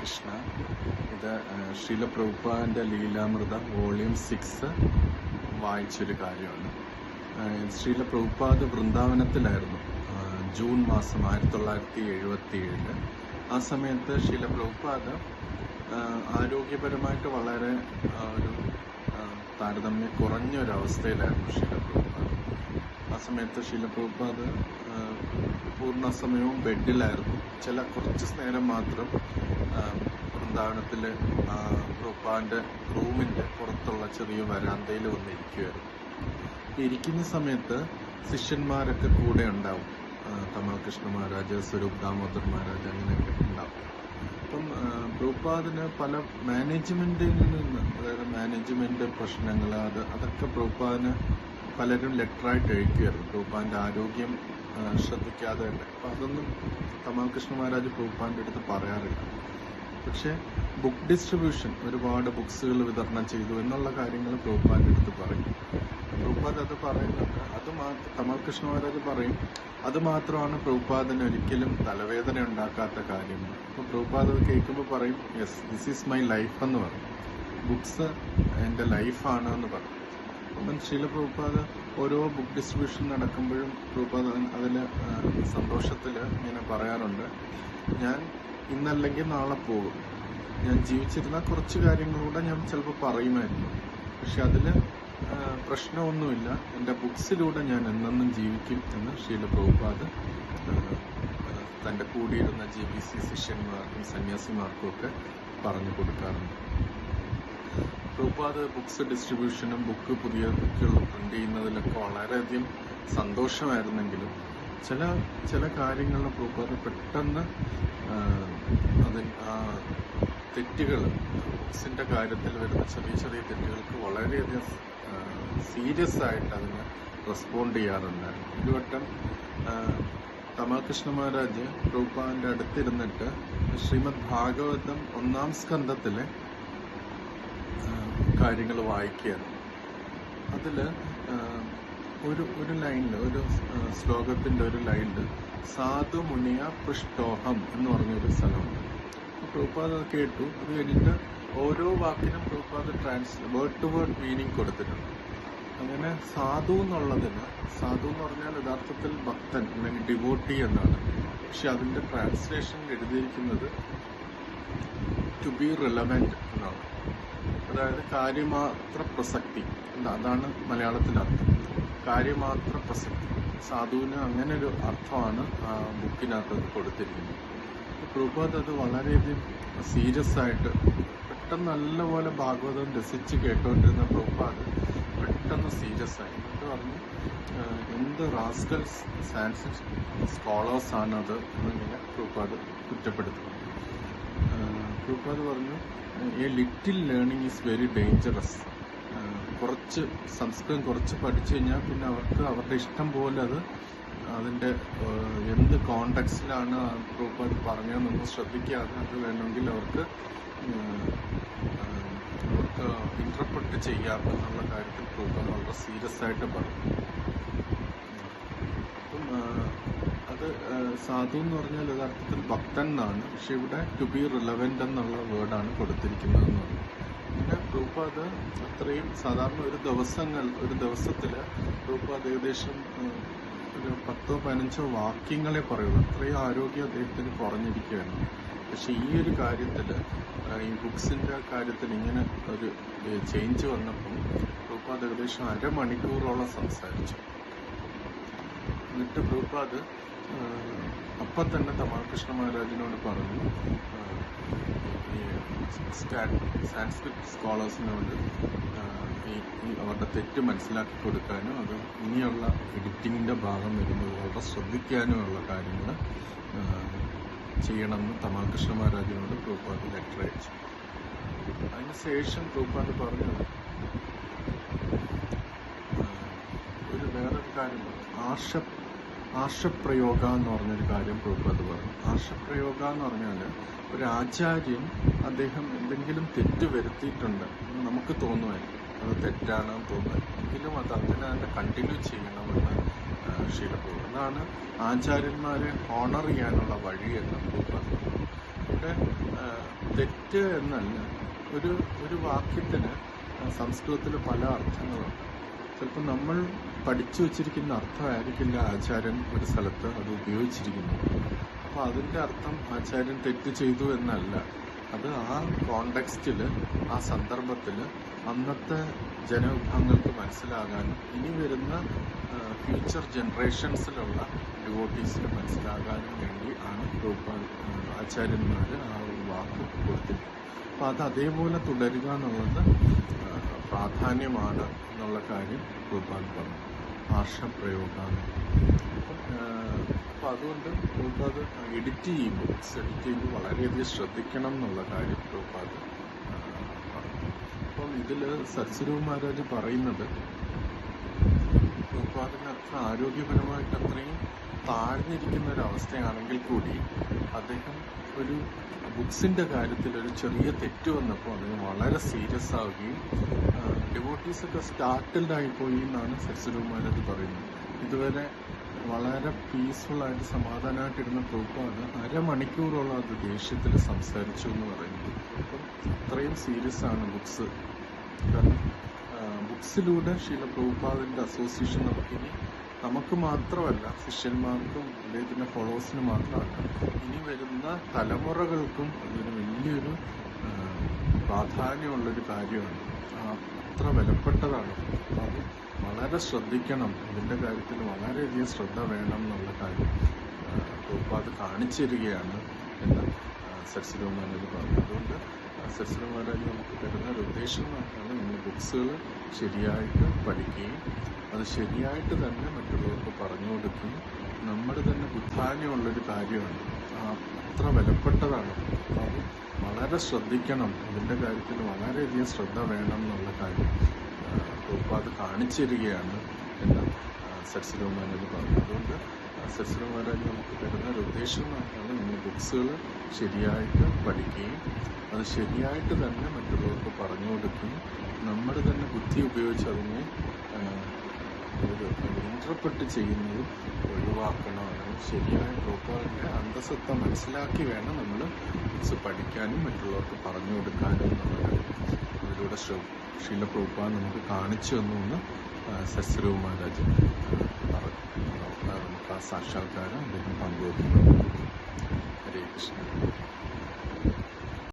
കൃഷ്ണ. ഇത് ശ്രീല പ്രഭുപാദിന്റെ Lilamrita volume six വായിച്ചൊരു കാര്യമാണ്. ശ്രീല പ്രഭുപാദ് വൃന്ദാവനത്തിലായിരുന്നു ജൂൺ മാസം ആയിരത്തി തൊള്ളായിരത്തി എഴുപത്തി ഏഴിൽ ആ സമയത്ത് ശ്രീല പ്രഭുപാദ് ആരോഗ്യപരമായിട്ട് വളരെ ഒരു താരതമ്യ കുറഞ്ഞൊരവസ്ഥയിലായിരുന്നു ശീല പ്രഭുപാദ് ആ സമയത്ത് ശീല പ്രഭുപാദ് പൂർണ സമയവും ബെഡിലായിരുന്നു. ചില കുറച്ച് നേരം മാത്രം ആ, പ്രഭുപാദിന്റെ റൂമിന്റെ പുറത്തുള്ള ചെറിയ വരാന്തയിൽ വന്നിരിക്കുമായിരുന്നു ഇരിക്കുന്ന സമയത്ത് ശിഷ്യന്മാരൊക്കെ കൂടെ ഉണ്ടാവും. ആ, തമാൽ കൃഷ്ണ മഹാരാജ് സ്വരൂപ് ദാമോദർ മഹാരാജ് അങ്ങനെയൊക്കെ ഉണ്ടാവും. അപ്പം പ്രൂപ്പാദിന് പല മാനേജ്മെന്റിൽ നിന്ന് അതായത് മാനേജ്മെന്റ് പ്രശ്നങ്ങൾ അത് അതൊക്കെ പ്രഭുപാദിന് പലരും ലെറ്ററായിട്ട് എഴുതിയായിരുന്നു പ്രഭുപാദിന്റെ ആരോഗ്യം ശ്രദ്ധിക്കാതെ തന്നെ. അപ്പം അതൊന്നും തമാൽ കൃഷ്ണ മഹാരാജ് പ്രഭുപാദിന്റെ അടുത്ത് പറയാറില്ല. പക്ഷേ ബുക്ക് ഡിസ്ട്രിബ്യൂഷൻ ഒരുപാട് ബുക്സുകൾ വിതരണം ചെയ്തു എന്നുള്ള കാര്യങ്ങൾ പ്രഭുപാദ് എടുത്ത് പറയും. പ്രഭുപാദ് അത് പറയുന്നുണ്ട്. അത് തമാൽ കൃഷ്ണ മഹാരാജ് പറയും. അത് മാത്രമാണ് പ്രഭുപാദിന് ഒരിക്കലും തലവേദന ഉണ്ടാക്കാത്ത കാര്യം. അപ്പോൾ പ്രഭുപാദ് അത് കേൾക്കുമ്പോൾ പറയും yes this is my life എന്ന് പറയും. ബുക്സ് എന്റെ ലൈഫാണ് എന്ന് പറയും. അപ്പം ശീല പ്രഭുപാദ്? ഓരോ ബുക്ക് ഡിസ്ട്രിബ്യൂഷൻ നടക്കുമ്പോഴും പ്രഭുപാദ് അതിൽ സന്തോഷത്തിൽ ഇങ്ങനെ പറയാറുണ്ട്. ഞാൻ ഇന്നല്ലെങ്കിൽ നാളെ പോകും. ഞാൻ ജീവിച്ചിരുന്ന കുറച്ച് കാര്യങ്ങളൂടെ ഞാൻ ചിലപ്പോൾ പറയുമായിരുന്നു. പക്ഷെ അതിൽ പ്രശ്നമൊന്നുമില്ല. എന്റെ ബുക്സിലൂടെ ഞാൻ എന്നെന്നും ജീവിക്കും എന്ന് ശീല പ്രഭുപാദ് തന്റെ കൂടിയിരുന്ന ജി ബി സി ശിഷ്യന്മാർക്കും സന്യാസിമാർക്കും ഒക്കെ പറഞ്ഞു കൊടുക്കാറുണ്ട്. പ്രഭുപാദ് ബുക്സ് ഡിസ്ട്രിബ്യൂഷനും ബുക്ക് പുതിയ ബുക്കുകൾ പ്രിന്റ് ചെയ്യുന്നതിലൊക്കെ വളരെയധികം സന്തോഷമായിരുന്നെങ്കിലും ചില ചില കാര്യങ്ങളിൽ അത് പെട്ടെന്ന് അത് തെറ്റുകൾ ബുക്സിന്റെ കാര്യത്തിൽ വരുന്ന ചെറിയ ചെറിയ തെറ്റുകൾക്ക് വളരെയധികം സീരിയസ് ആയിട്ട് അതിന് റെസ്പോണ്ട് ചെയ്യാറുണ്ടായിരുന്നു. ഒരു വട്ടം തമാകൃഷ്ണ മഹാരാജ് പ്രൂപ്പാന്റെ അടുത്തിരുന്നിട്ട് ശ്രീമദ് ഭാഗവതം ഒന്നാം സ്കന്ധത്തിലെ കാര്യങ്ങൾ വായിക്കുകയാണ്. അതിൽ ഒരു ഒരു ലൈനിൽ ഒരു ശ്ലോകത്തിന്റെ ഒരു ലൈനിൽ സാധു മുനിയ പൃഷ്ടോഹം എന്ന് പറഞ്ഞൊരു സ്ഥലമുണ്ട് പ്രഭുപാദ് അത് കേട്ടു. അത് കഴിഞ്ഞിട്ട് ഓരോ വാക്കിനും Prabhupad trans word to word meaning കൊടുത്തിട്ടുണ്ട്. അങ്ങനെ സാധു എന്നുള്ളതിന് സാധു എന്ന് പറഞ്ഞാൽ യഥാർത്ഥത്തിൽ ഭക്തൻ അല്ലെങ്കിൽ ഡിവോട്ടി എന്നാണ്. പക്ഷെ അതിന്റെ ട്രാൻസ്ലേഷനിൽ എഴുതിയിരിക്കുന്നത് ടു ബി റിലവന്റ് എന്നാണ്. അതായത് കാര്യമാത്ര പ്രസക്തി. അതാണ് മലയാളത്തിൽ അർത്ഥം. കാര്യമാത്ര പ്രസക്തി. സാധുവിന് അങ്ങനെ ഒരു അർത്ഥമാണ് ആ ബുക്കിനകത്ത് കൊടുത്തിരിക്കുന്നത്. പ്രഭുപാദ് അത് വളരെയധികം സീരിയസ് ആയിട്ട് പെട്ടെന്ന് നല്ലപോലെ ഭാഗവതം രസിച്ച് കേട്ടോണ്ടിരുന്ന പ്രഭുപാദ് പെട്ടെന്ന് സീരിയസ് ആയി. എന്നിട്ട് പറഞ്ഞു എന്ത് റാസ്കൽ സാൻസ് സ്കോളേഴ്സ് ആണ് അത് എന്നിങ്ങനെ പ്രഭുപാദ് കുറ്റപ്പെടുത്തുന്നു. പ്രഭുപാദ് പറഞ്ഞു a little learning is very dangerous. കുറച്ച് സംസ്കൃതം കുറച്ച് പഠിച്ചു കഴിഞ്ഞാൽ പിന്നെ അവർക്ക് അവരുടെ ഇഷ്ടം പോലെ അത് അതിന്റെ എന്ത് കോണ്ടക്സ്റ്റിലാണ് പറഞ്ഞത് പറഞ്ഞതെന്നൊന്നും ശ്രദ്ധിക്കാതെ അത് വേണമെങ്കിൽ അവർക്ക് അവർക്ക് ഇന്റർപ്രറ്റ് ചെയ്യാം എന്നുള്ള കാര്യത്തിൽ പ്രഭുപാദ് വളരെ സീരിയസ് ആയിട്ട് പറഞ്ഞു. അപ്പം അത് സാധു എന്ന് പറഞ്ഞാൽ യഥാർത്ഥത്തിൽ ഭക്തൻ എന്നാണ്. പക്ഷെ ഇവിടെ ടു ബി റിലവന്റ് എന്നുള്ള വേർഡാണ് കൊടുത്തിരിക്കുന്നതെന്ന് പറഞ്ഞു. പ്രഭുപാദ് അത്രയും സാധാരണ ഒരു ദിവസങ്ങൾ ഒരു ദിവസത്തിൽ പ്രഭുപാദ് ഏകദേശം ഒരു പത്തോ പതിനഞ്ചോ വാക്യങ്ങളെ പറയുള്ളൂ. അത്രയും ആരോഗ്യം അദ്ദേഹത്തിന് കുറഞ്ഞിരിക്കുകയാണ്. പക്ഷേ ഈ ഒരു കാര്യത്തിൽ ഈ ബുക്സിന്റെ കാര്യത്തിൽ ഇങ്ങനെ ഒരു ചേഞ്ച് വന്നപ്പം പ്രഭുപാദ് ഏകദേശം അരമണിക്കൂറോളം സംസാരിച്ചു. എന്നിട്ട് ആഹ്, അപ്പം തന്നെ തമാകൃഷ്ണ മഹാരാജിനോട് പറഞ്ഞു സാൻസ്ക്രിറ്റ് സ്കോളേഴ്സിനോട് ആഹ്, ഈ അവരുടെ തെറ്റ് മനസ്സിലാക്കി കൊടുക്കാനും അത് ഇനിയുള്ള എഡിറ്റിങ്ങിന്റെ ഭാഗം വരുമ്പോൾ വളരെ ശ്രദ്ധിക്കാനുമുള്ള കാര്യങ്ങൾ ചെയ്യണമെന്ന് തമാകൃഷ്ണ മഹാരാജിനോട് പ്രഭുപാദ് ലെറ്റർ അയച്ചു അതിനുശേഷം പ്രഭുപാദ് പറഞ്ഞത് ഒരു വേറൊരു കാര്യം പറഞ്ഞു. ആർഷ ആർഷപ്രയോഗ എന്ന് പറഞ്ഞൊരു കാര്യം പ്രഭുപാദ് പറഞ്ഞു. ആർഷപ്രയോഗ എന്ന് പറഞ്ഞാൽ ഒരു ആചാര്യൻ അദ്ദേഹം എന്തെങ്കിലും തെറ്റ് വരുത്തിയിട്ടുണ്ട് നമുക്ക് തോന്നുമായിരിക്കും. അത് തെറ്റാണെന്ന് തോന്നുമായിരിക്കും. എങ്കിലും അത് അങ്ങനെ തന്നെ കണ്ടിന്യൂ ചെയ്യണമെന്ന് ശീലപ്രഭു അതാണ് ആചാര്യന്മാരെ ഓണർ ചെയ്യാനുള്ള വഴി എന്ന് പ്രഭുപാദ് പറഞ്ഞു. ഇവിടെ തെറ്റ് എന്നല്ല ഒരു ഒരു വാക്യത്തിന് സംസ്കൃതത്തിൽ പല അർത്ഥങ്ങളുണ്ട്. ചിലപ്പോൾ നമ്മൾ പഠിച്ചു വച്ചിരിക്കുന്ന അർത്ഥമായിരിക്കില്ല ആചാര്യൻ ഒരു സ്ഥലത്ത് അത് ഉപയോഗിച്ചിരിക്കുന്നത്. അപ്പോൾ അതിന്റെ അർത്ഥം ആചാര്യൻ തെറ്റ് ചെയ്തു എന്നല്ല. അത് ആ കോണ്ടെക്സ്റ്റിൽ ആ സന്ദർഭത്തിൽ അന്നത്തെ ജനവിഭാഗങ്ങൾക്ക് മനസ്സിലാകാനും ഇനി വരുന്ന ഫ്യൂച്ചർ ജനറേഷൻസിലുള്ള ഡിവോട്ടീസിന് മനസ്സിലാകാനും വേണ്ടി ആണ് പ്രഭുപാദ് ആചാര്യന്മാർ ആ ഒരു വാക്ക് കൊടുത്തിരിക്കുന്നത്. അപ്പോൾ അത് അതേപോലെ തുടരുക എന്നുള്ളത് പ്രാധാന്യമാണ്. എന്നുള്ള കാര്യം ഭൂപാൽ പറഞ്ഞു. ഭാഷാപ്രയോഗമാണ് അപ്പം അതുകൊണ്ട് പ്രഭുപാദ് എഡിറ്റ് ചെയ്യുമ്പോൾ എഡിറ്റ് ചെയ്യുമ്പോൾ വളരെയധികം ശ്രദ്ധിക്കണം എന്നുള്ള കാര്യം പ്രഭുപാദ് പറഞ്ഞു. അപ്പം ഇതിൽ സത്സ്വരൂപ് മഹാരാജ് പറയുന്നത് പ്രഭുപാദിന് അത്ര ആരോഗ്യപരമായിട്ട് അത്രയും താഴ്ന്നിരിക്കുന്ന ഒരു അവസ്ഥയാണെങ്കിൽ കൂടി അദ്ദേഹം ഒരു ബുക്സിന്റെ കാര്യത്തിൽ ഒരു ചെറിയ തെറ്റ് വന്നപ്പോൾ അദ്ദേഹം വളരെ സീരിയസ് ആവുകയും ഡിവോട്ടീസ് ഒക്കെ സ്റ്റാർട്ടിൽഡ് എന്നാണ് സരസ്വരൂപ് മഹാരാജ് പറയുന്നത്. ഇതുവരെ വളരെ പീസ്ഫുൾ ആയിട്ട് സമാധാനമായിട്ടിരുന്ന പ്രഭുപാദ് അരമണിക്കൂറോളം അത് ദേഷ്യത്തിൽ സംസാരിച്ചു എന്ന് പറയുന്നത്. അപ്പം അത്രയും സീരിയസ് ആണ് ബുക്സ് കാരണം ബുക്സിലൂടെ ശീല പ്രഭുപാദിന്റെ അസോസിയേഷൻ നമുക്കിനി നമുക്ക് മാത്രമല്ല ശിഷ്യന്മാർക്കും അദ്ദേഹത്തിന്റെ ഫോളോവേഴ്സിന് മാത്രമല്ല ഇനി വരുന്ന തലമുറകൾക്കും അതൊരു വലിയൊരു പ്രാധാന്യമുള്ളൊരു കാര്യമാണ്. ആ, അത്ര വിലപ്പെട്ടതാണ്. അത് വളരെ ശ്രദ്ധിക്കണം. ഇതിന്റെ കാര്യത്തിൽ വളരെയധികം ശ്രദ്ധ വേണം എന്നുള്ള കാര്യം ഇപ്പോൾ കാണിച്ചു തരികയാണ് എന്ന് സരസ്വരമാരാജ് പറഞ്ഞു. അതുകൊണ്ട് സരസ്വരമാരാജ് നമുക്ക് തരുന്ന ഒരു ഉദ്ദേശം മാത്രമാണ് നമ്മൾ ബുക്സുകൾ ശരിയായിട്ട് പഠിക്കുകയും അത് ശരിയായിട്ട് തന്നെ മറ്റുള്ളവർക്ക് പറഞ്ഞു കൊടുക്കുകയും നമ്മുടെ തന്നെ ബുദ്ധാന്യമുള്ളൊരു കാര്യമാണ്. അത്ര വിലപ്പെട്ടതാണ്. അത് വളരെ ശ്രദ്ധിക്കണം. ഇതിന്റെ കാര്യത്തിൽ വളരെയധികം ശ്രദ്ധ വേണം എന്നുള്ള കാര്യം ഇപ്പോൾ കാണിച്ചു തരികയാണ് എന്ന് സരസ്വരമാരാജ് പറഞ്ഞു. അതുകൊണ്ട് സരസ്വരമാരാജ് നമുക്ക് തരുന്ന ഒരു ഉദ്ദേശം മാത്രമാണ് നമ്മൾ ബുക്സുകൾ ശരിയായിട്ട് പഠിക്കുകയും അത് ശരിയായിട്ട് തന്നെ മറ്റുള്ളവർക്ക് പറഞ്ഞു കൊടുക്കുകയും നമ്മുടെ തന്നെ ബുദ്ധി ഉപയോഗിച്ച് അതിനെ ഒരു ചെയ്യുന്നതും ഒഴിവാക്കണം ശരിയായ പ്രോപ്പറിന്റെ അന്തസത്ത മനസ്സിലാക്കി വേണം നമ്മൾ ബുക്സ് പഠിക്കാനും മറ്റുള്ളവർക്ക് പറഞ്ഞു കൊടുക്കാനും എന്നുള്ളത് അതിലൂടെ ശീല പ്രഭുപാ നമുക്ക് കാണിച്ചു തന്നു എന്ന് സസ്രവ് മഹാരാജ് പറഞ്ഞു നമുക്ക് ആ സാക്ഷാത്കാരം അദ്ദേഹം പങ്കുവെക്കുന്നു ഹരേ കൃഷ്ണ.